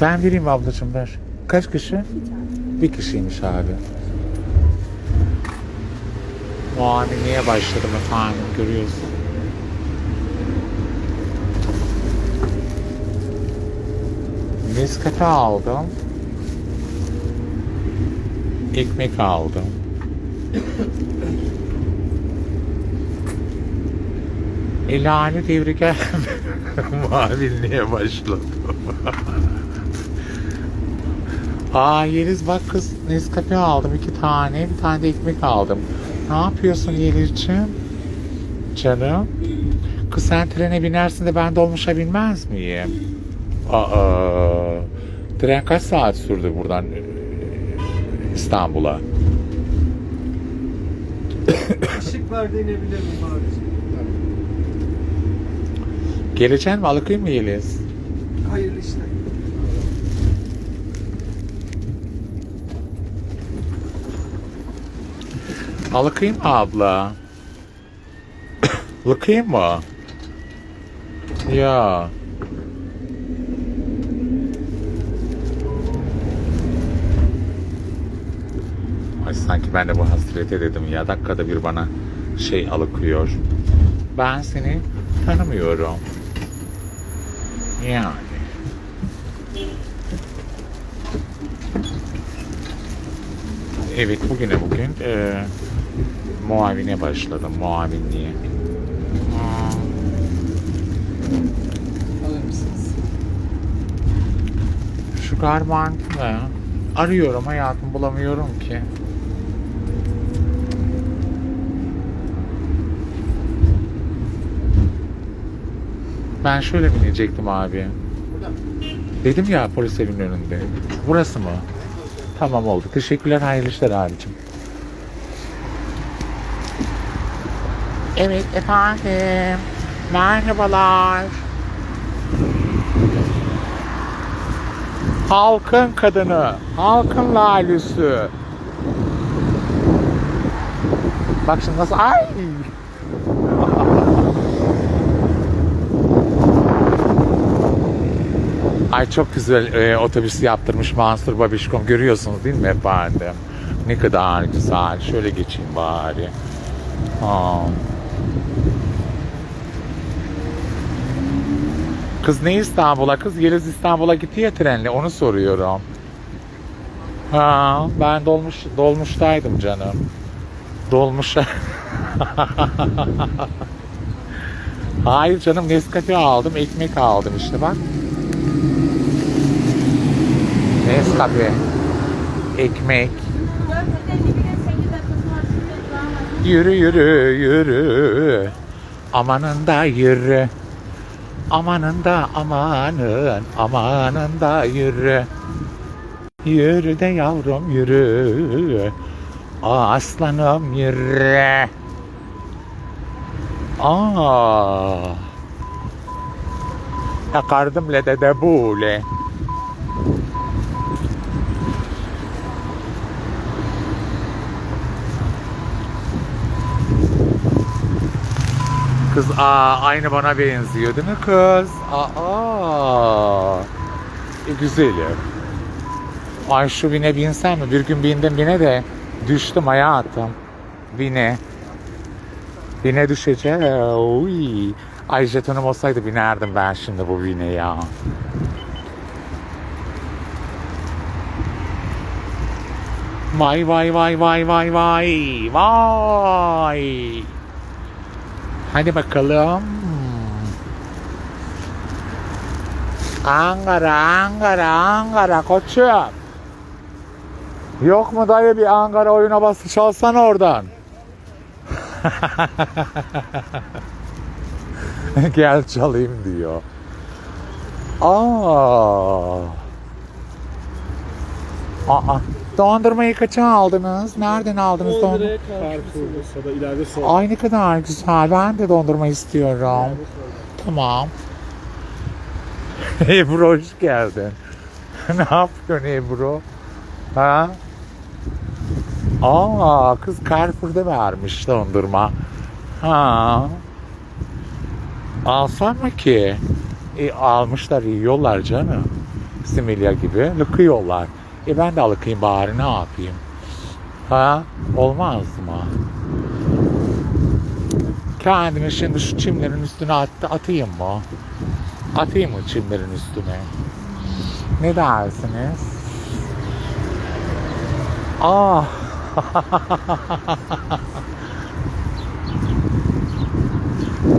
Ben vereyim ablacığım ver. Kaç kişi? Bir kişiymiş abi. Muameleye başladım efendim görüyorsun. Nescafe aldım. Ekmek aldım. Elani devri gel. Mavinliğe başladım. Aa Yeliz bak kız Nescafe aldım iki tane. Bir tane de ekmek aldım. Ne yapıyorsun Yelizciğim? Canım. Kız sen trene binersin de ben dolmuşa binmez miyim? Aa, tren kaç saat sürdü buradan e, İstanbul'a? Işıklarda inebilir miyim abiciğim? Geleceksin mi? Alıkayım mı Yeliz? Hayırlı işler. Alıkayım mı abla? Alıkayım mı? Ya. Ay sanki ben de bu hasrete dedim ya dakikada bir bana şey alıkıyor. Ben seni tanımıyorum. Yani. Evet bugüne bugün e, muavine başladım muavinliğe. Alır mısınız? Şu garman? Arıyorum hayatım bulamıyorum ki. Ben şöyle binecektim abi. Dedim ya polis evinin önünde. Burası mı? Tamam oldu. Teşekkürler hayırlı işler abicim. Evet efendim. Merhabalar. Halkın kadını, halkın lalüsü. Bak şimdi nasıl... Ay! Ay çok güzel e, otobüs yaptırmış Mansur Babişkom. Görüyorsunuz değil mi efendim? Ne kadar güzel. Şöyle geçeyim bari. Aa. Kız ne İstanbul'a? Kız Yeliz İstanbul'a gitti ya trenle. Onu soruyorum. Ha, ben dolmuş dolmuştaydım canım. Dolmuşa. Hayır canım Nescafe aldım, ekmek aldım işte bak. Nescafe, ekmek. Yürü yürü yürü. Amanın da yürü. Amanın da amanın, amanın da yürü. Yürü de yavrum yürü. Aslanım yürü. Aa. Yakardım le de de bule. Kız aa aynı bana benziyor değil mi kız? Aa. E, güzelim. Ay şu bine binsem mi? Bir gün bindim bine de düştüm hayatım. Bine. Bine düşeceğim. Uy. Ay jetonum olsaydı binerdim ben şimdi bu bine ya. Vay vay vay vay vay vay vay. Hadi bakalım. Ankara, Ankara, Ankara koçum. Yok mu dayı bir Ankara oyuna bası çalsan oradan. Gel çalayım diyor. Aa. Aa. Dondurmayı kaça aldınız? Nereden aldınız dondurmayı? liraya Carrefour Bursa'da ileride sol. Ay ne kadar güzel. Ben de dondurma istiyorum. Tamam. Ebru hoş geldin. ne yapıyorsun Ebru? Ha? Aa kız Carrefour'da vermiş dondurma. Ha. Alsam mı ki? E, almışlar yiyorlar canım. Similya gibi lıkıyorlar. E ben de alıkayım bari ne yapayım? Ha? Olmaz mı? Kendimi şimdi şu çimlerin üstüne attı, atayım mı? Atayım mı çimlerin üstüne? Ne dersiniz? Ah!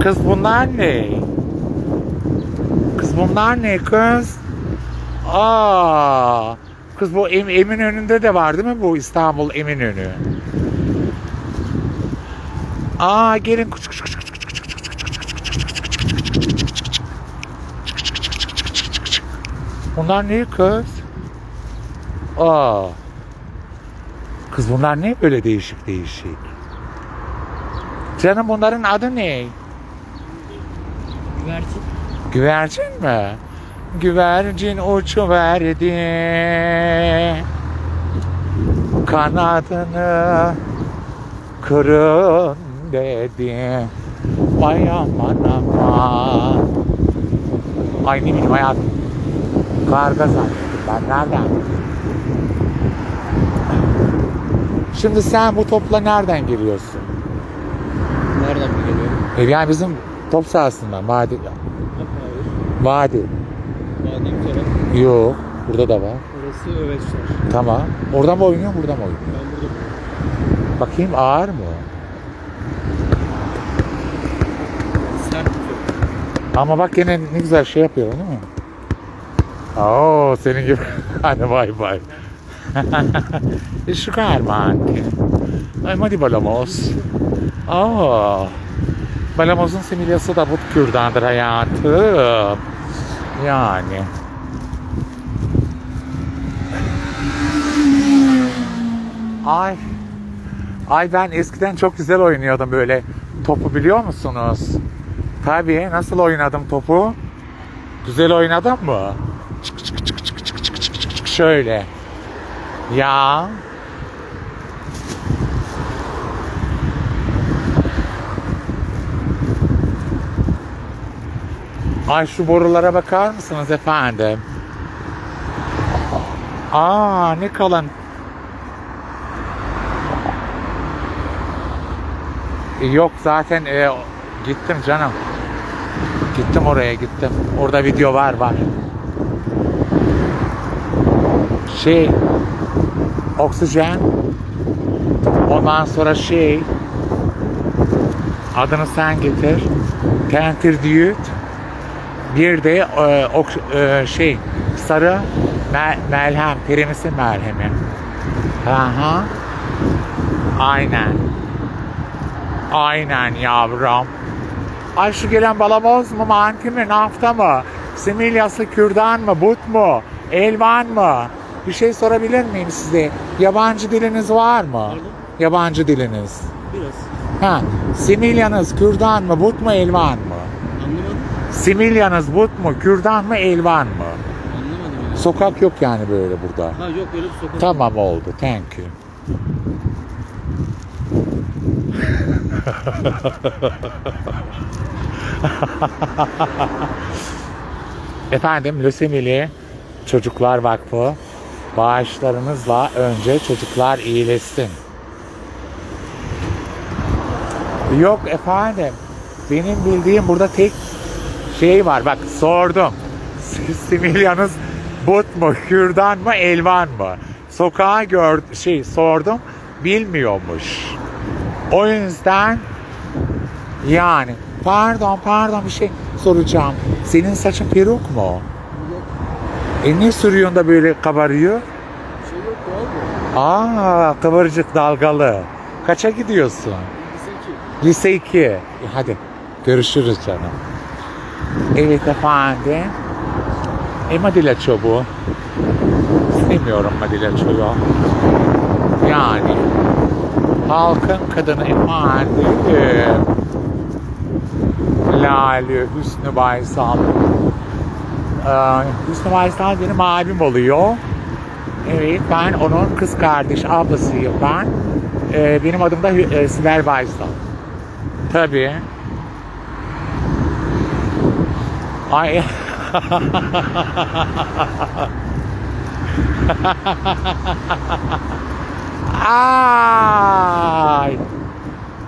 Kız bunlar ne? Kız bunlar ne kız? Aa! Kız bu em, Eminönü'nde de var değil mi bu İstanbul Eminönü? Aa gelin kuş kuş kuş Bunlar ne kız? Aa. Kız bunlar ne böyle değişik değişik? Canım bunların adı ne? Güvercin. Güvercin mi? Güvercin uçuverdi Kanadını kırın dedi Vay aman aman Ay ne bileyim hayatım Karga zannettim ben nereden? Şimdi sen bu topla nereden giriyorsun? Nereden mi geliyor? E yani bizim top sahasından vadi. Vadi Yok burada da var Orası Öveçler. Tamam. Oradan mı oynuyor, buradan mı oynuyor? Ben burada Bakayım ağır mı? sert. Ama bak yine ne güzel şey yapıyor değil mi? Oo senin gibi. Hadi bay bay. E, Şu kadar mı anche? Ay hadi balamos. Aa. Balamozun similyası da bu kürdandır hayatım. Yani. Ay. Ay ben eskiden çok güzel oynuyordum böyle topu biliyor musunuz? Tabii nasıl oynadım topu? Güzel oynadım mı? Çık çık çık çık çık çık çık çık şöyle. Ya Ay şu borulara bakar mısınız efendim? Aa ne kalın. Yok zaten e, gittim canım. Gittim oraya gittim. Orada video var var. Şey oksijen ondan sonra şey adını sen getir. Tentir düğüt. Bir de e, ok- e, şey sarı me- melhem, perimisin merhemi. Aha. Aynen. Aynen yavrum. Ay şu gelen balamoz mu, manti mi, nafta mı? Similyası kürdan mı, but mu, elvan mı? Bir şey sorabilir miyim size? Yabancı diliniz var mı? Pardon? Yabancı diliniz. Biraz. Ha, similyanız kürdan mı, but mu, elvan mı? Similyanız but mu, kürdan mı, elvan mı? Anlamadım yani. Sokak yok yani böyle burada. Ha yok öyle bir sokak. Tamam oldu, thank you. Efendim Lösemili Çocuklar Vakfı bağışlarınızla önce çocuklar iyileşsin. Yok efendim. Benim bildiğim burada tek şey var. Bak sordum. Similyanız but mu, kürdan mı, elvan mı? Sokağa gör şey sordum. Bilmiyormuş. O yüzden yani pardon pardon bir şey soracağım. Senin saçın peruk mu? Yok. E ne sürüyorsun da böyle kabarıyor? Şey yok doğal mı? Aa kıvırcık dalgalı. Kaça gidiyorsun? Lise 2. Lise 2. E, hadi görüşürüz canım. Evet efendim. E Madilaço bu. İstemiyorum Madilaço'yu. Yani halkın kadını efendim. Lale, Hüsnü Baysal. Ee, Hüsnü Baysal benim abim oluyor. Evet ben onun kız kardeş ablasıyım ben. Ee, benim adım da e, Sibel Baysal. Tabii. Ay Ay.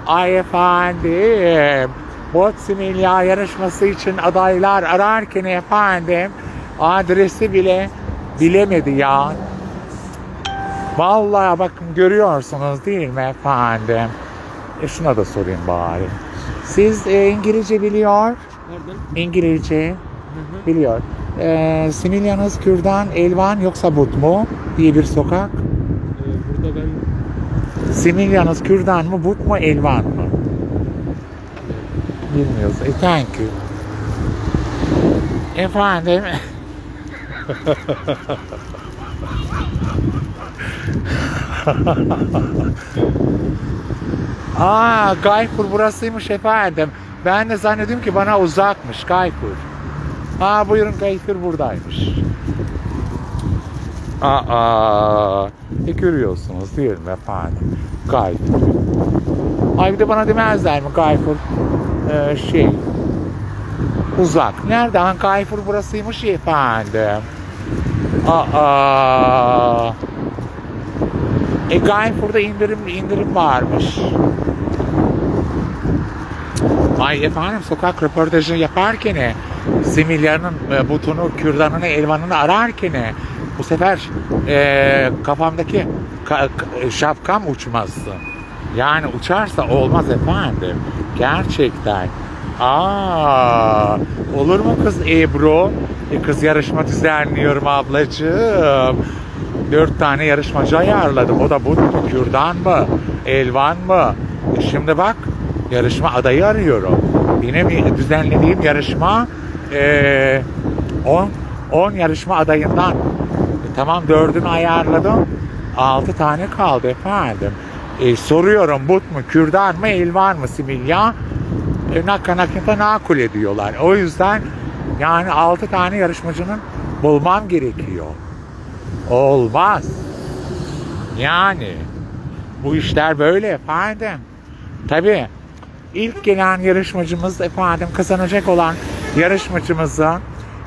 Ay efendim. Bot similya yarışması için adaylar ararken efendim adresi bile bilemedi ya. Vallahi bakın görüyorsunuz değil mi efendim? E şuna da sorayım bari. Siz e, İngilizce biliyor, Pardon. İngilizce Hı hı. biliyor. E, Similyanız Kürdan, Elvan yoksa But mu diye bir sokak. Ee, burada ben Similyanız Kürdan mı, But mu, Elvan mı? Bilmiyoruz. E, thank you. Efendim. Aa, Gayfur burasıymış efendim. Ben de zannediyorum ki bana uzakmış Gayfur. Aa, buyurun Gayfur buradaymış. Aa, e görüyorsunuz değil mi efendim? Gayfur. Ay bir de bana demezler mi Gayfur? Ee, şey, uzak. Nereden? Gayfur burasıymış efendim. Aa, e Gayfur'da indirim indirim varmış. Ay efendim sokak röportajı yaparken e, Similya'nın e, butunu, kürdanını, elvanını ararken e, bu sefer e, kafamdaki ka- ka- şapkam uçmasın. Yani uçarsa olmaz efendim. Gerçekten. Aa, olur mu kız Ebru? E, kız yarışma düzenliyorum ablacığım. Dört tane yarışmacı ayarladım. O da bu kürdan mı? Elvan mı? E, şimdi bak yarışma adayı arıyorum. Bir düzenlediğim yarışma 10 10 yarışma adayından. E, tamam dördünü ayarladım. 6 tane kaldı efendim. E, soruyorum but mu, kürdan mı, elvan mı, similya? E, nakka nakita nakul ediyorlar. O yüzden yani 6 tane yarışmacının bulmam gerekiyor. Olmaz. Yani bu işler böyle efendim. Tabii ilk gelen yarışmacımız efendim kazanacak olan yarışmacımızın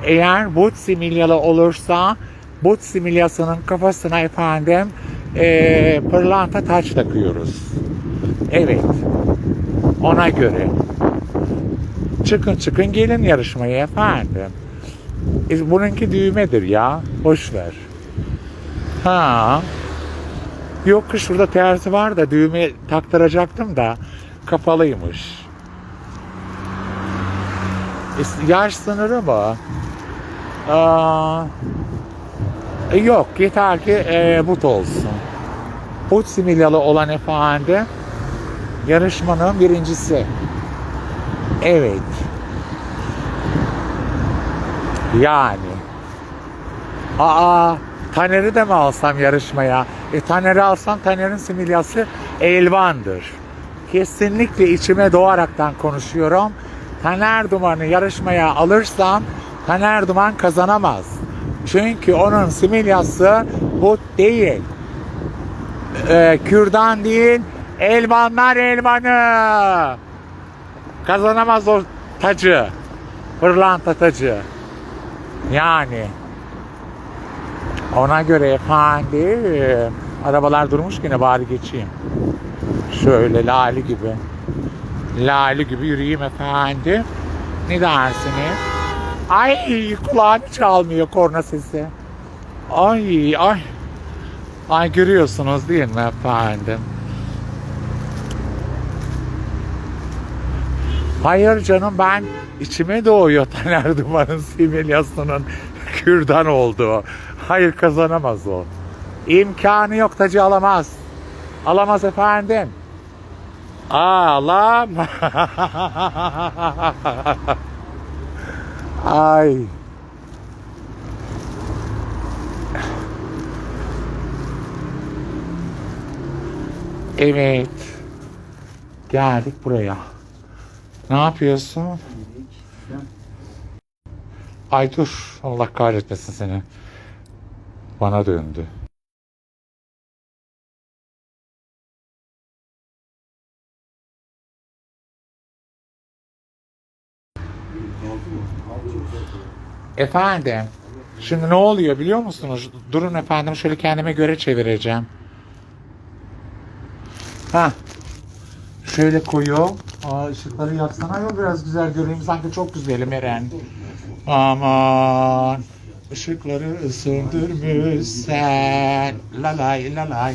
eğer but similyalı olursa but similyasının kafasına efendim eee pırlanta taç takıyoruz. Evet. Ona göre. Çıkın çıkın gelin yarışmaya efendim. E, bununki düğmedir ya. Boş ver. Ha. Yok ki şurada terzi var da düğme taktıracaktım da kapalıymış. Yaş sınırı mı? Aa, e, yok yeter ki e, but olsun. But similyalı olan efendi yarışmanın birincisi. Evet. Yani. Aa, Taner'i de mi alsam yarışmaya? E Taner'i alsam Taner'in similyası Elvan'dır. Kesinlikle içime doğaraktan konuşuyorum. Taner Duman'ı yarışmaya alırsam Taner Duman kazanamaz. Çünkü onun similyası bu değil. Ee, kürdan değil, Elvanlar Elvan'ı. Kazanamaz o tacı. Pırlanta tacı. Yani. Ona göre efendim. Arabalar durmuş yine bari geçeyim. Şöyle lali gibi. Lali gibi yürüyeyim efendim. Ne dersiniz? Ay kulağım çalmıyor korna sesi. Ay ay. Ay görüyorsunuz değil mi efendim? Hayır canım ben içime doğuyor Taner Duman'ın similyasının kürdan olduğu. Hayır kazanamaz o. İmkanı yok tacı alamaz. Alamaz efendim. Alam. Ay. Evet. Geldik buraya. Ne yapıyorsun? Ay dur. Allah kahretmesin seni. Bana döndü. Efendim. Şimdi ne oluyor biliyor musunuz? Durun efendim şöyle kendime göre çevireceğim. Ha. Şöyle koyuyor. Aa, ışıkları yaksana yok biraz güzel görünüyor. Sanki çok güzelim Eren. Aman. Işıkları söndürmüşsen. Lalay lalay.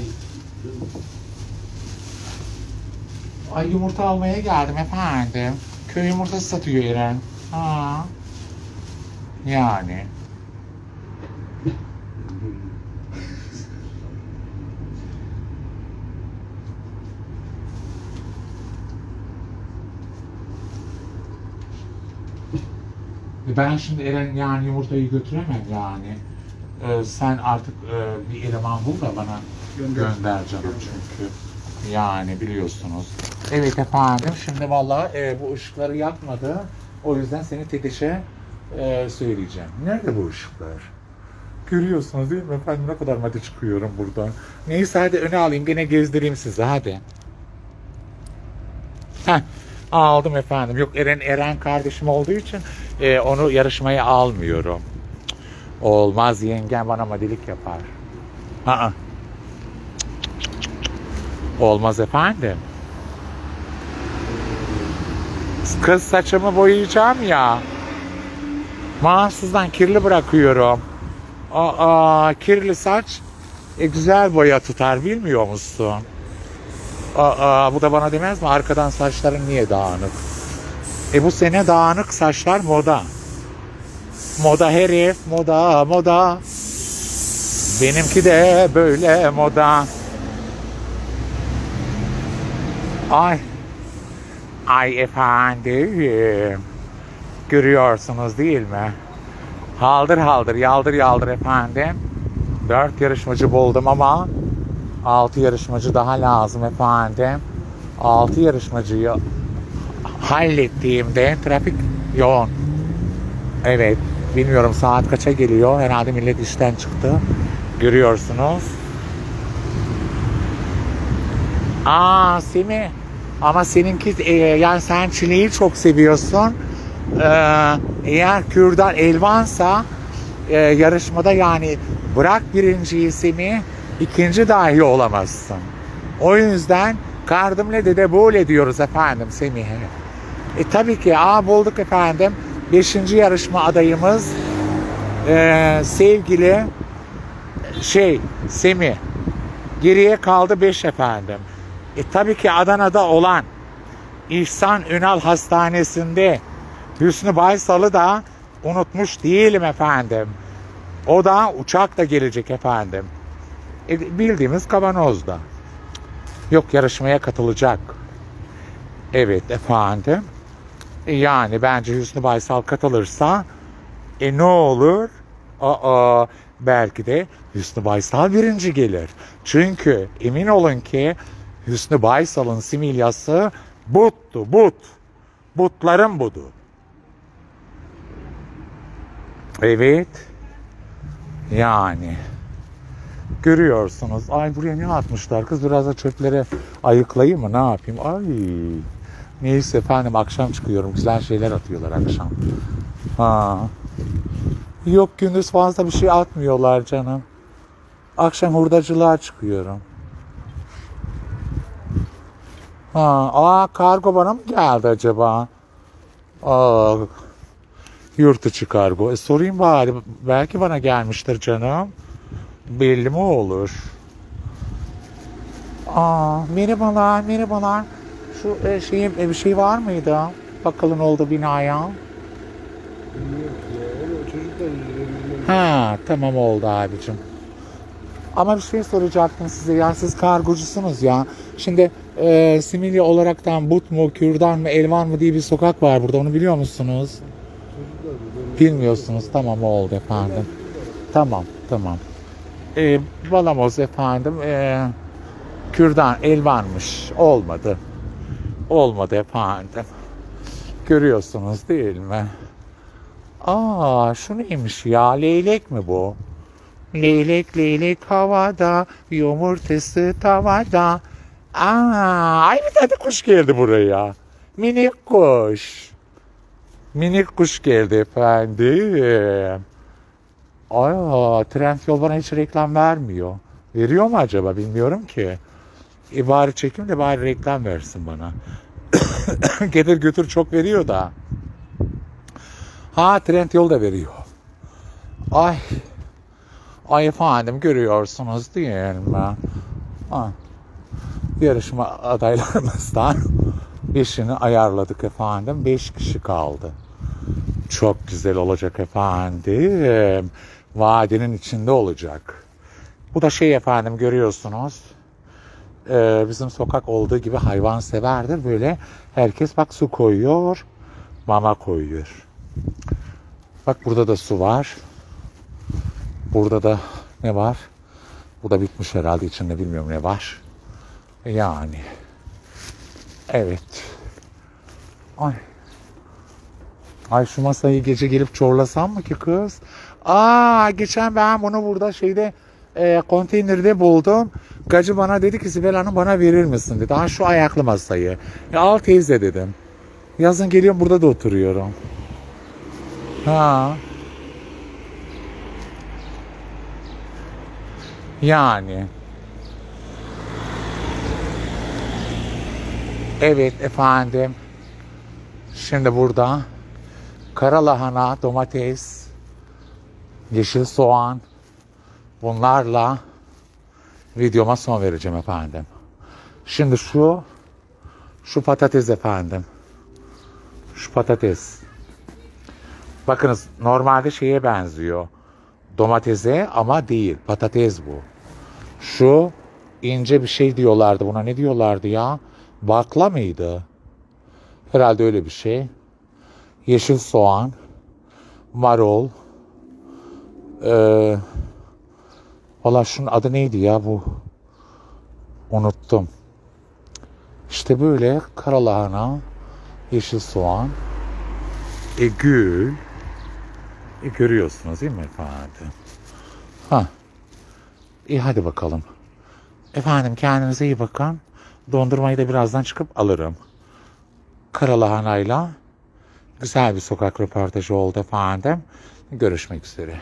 Ay yumurta almaya geldim efendim. Köy yumurtası satıyor Eren. Ha. Yani. Ben şimdi Eren yani yumurtayı götüremem yani. Ee, sen artık e, bir eleman bul da bana gönder, canım çünkü. Yani biliyorsunuz. Evet efendim şimdi vallahi e, bu ışıkları yakmadı. O yüzden seni tedişe e, söyleyeceğim. Nerede bu ışıklar? Görüyorsunuz değil mi efendim ne kadar madde çıkıyorum buradan. Neyse hadi öne alayım gene gezdireyim sizi hadi. Heh, aldım efendim. Yok Eren Eren kardeşim olduğu için e, onu yarışmaya almıyorum. Olmaz yengem bana madilik yapar. Aa. Olmaz efendim. Kız saçımı boyayacağım ya. Mahsuzdan kirli bırakıyorum. Aa, kirli saç e, güzel boya tutar bilmiyor musun? Aa, bu da bana demez mi? Arkadan saçların niye dağınık? E bu sene dağınık saçlar moda. Moda herif, moda, moda. Benimki de böyle moda. Ay. Ay efendim. Görüyorsunuz değil mi? Haldır haldır, yaldır yaldır efendim. Dört yarışmacı buldum ama altı yarışmacı daha lazım efendim. Altı yarışmacıyı hallettiğimde trafik yoğun. Evet, bilmiyorum saat kaça geliyor. Herhalde millet işten çıktı. Görüyorsunuz. Aa Semi. Ama seninki e, yani sen çileği çok seviyorsun. Ee, eğer kürdan elvansa e, yarışmada yani bırak birinciyi Semi ikinci dahi olamazsın. O yüzden kardımle dede böyle diyoruz efendim Semih'e. E tabii ki aa bulduk efendim. Beşinci yarışma adayımız e, sevgili şey Semih. Geriye kaldı 5 efendim. E tabii ki Adana'da olan İhsan Ünal Hastanesi'nde Hüsnü Baysal'ı da unutmuş değilim efendim. O da uçakla gelecek efendim. E, bildiğimiz kavanozda. Yok yarışmaya katılacak. Evet efendim. E, yani bence Hüsnü Baysal katılırsa e ne olur? Aa, belki de Hüsnü Baysal birinci gelir. Çünkü emin olun ki Hüsnü Baysal'ın similyası buttu, but. Butların budu. Evet. Yani. Görüyorsunuz. Ay buraya ne atmışlar kız? Biraz da çöpleri ayıklayayım mı? Ne yapayım? Ay. Neyse efendim akşam çıkıyorum. Güzel şeyler atıyorlar akşam. Ha. Yok gündüz fazla bir şey atmıyorlar canım. Akşam hurdacılığa çıkıyorum. Ha, aa kargo bana mı geldi acaba? Aa, yurt içi kargo. E, sorayım bari. Belki bana gelmiştir canım. Belli mi olur? Aa, merhabalar, merhabalar. Şu e, şeyin e, bir şey var mıydı? Bakalım oldu binaya. Ha tamam oldu abicim. Ama bir şey soracaktım size ya siz kargocusunuz ya. Şimdi e, Similya olaraktan But mu, Kürdan mı, Elvan mı diye bir sokak var burada onu biliyor musunuz? Bilmiyorsunuz tamam oldu efendim. Tamam tamam. E, Balamoz efendim e, Kürdan Elvan'mış olmadı. Olmadı efendim. Görüyorsunuz değil mi? Aa şu neymiş ya leylek mi bu? Leylek leylek havada, yumurtası tavada. Aa, ay bir tane kuş geldi buraya. Minik kuş. Minik kuş geldi efendim. Aa, Trendyol bana hiç reklam vermiyor. Veriyor mu acaba bilmiyorum ki. E bari çekim de bari reklam versin bana. Getir götür çok veriyor da. Ha Trendyol da veriyor. Ay. Ay efendim görüyorsunuz değil mi? Ha. Yarışma adaylarımızdan beşini ayarladık efendim. Beş kişi kaldı. Çok güzel olacak efendim. Vadinin içinde olacak. Bu da şey efendim görüyorsunuz. Ee, bizim sokak olduğu gibi hayvan severdir. Böyle herkes bak su koyuyor, mama koyuyor. Bak burada da su var. Burada da ne var? Bu da bitmiş herhalde içinde bilmiyorum ne var. Yani. Evet. Ay. Ay şu masayı gece gelip çorlasam mı ki kız? Aa geçen ben bunu burada şeyde e, konteynerde buldum. Gacı bana dedi ki Sibel Hanım bana verir misin dedi. Ha şu ayaklı masayı. Ya al teyze dedim. Yazın geliyorum burada da oturuyorum. Ha. Yani. Evet efendim. Şimdi burada kara lahana, domates, yeşil soğan bunlarla videoma son vereceğim efendim. Şimdi şu şu patates efendim. Şu patates. Bakınız normalde şeye benziyor. Domatese ama değil. Patates bu. Şu ince bir şey diyorlardı buna. Ne diyorlardı ya? Bakla mıydı? Herhalde öyle bir şey. Yeşil soğan, marul. Ee, Valla şunun adı neydi ya bu? Unuttum. İşte böyle kara lahana, yeşil soğan, e gül. E görüyorsunuz değil mi efendim? Ha. İyi hadi bakalım. Efendim kendinize iyi bakın. Dondurmayı da birazdan çıkıp alırım. Kara lahanayla güzel bir sokak röportajı oldu efendim. Görüşmek üzere.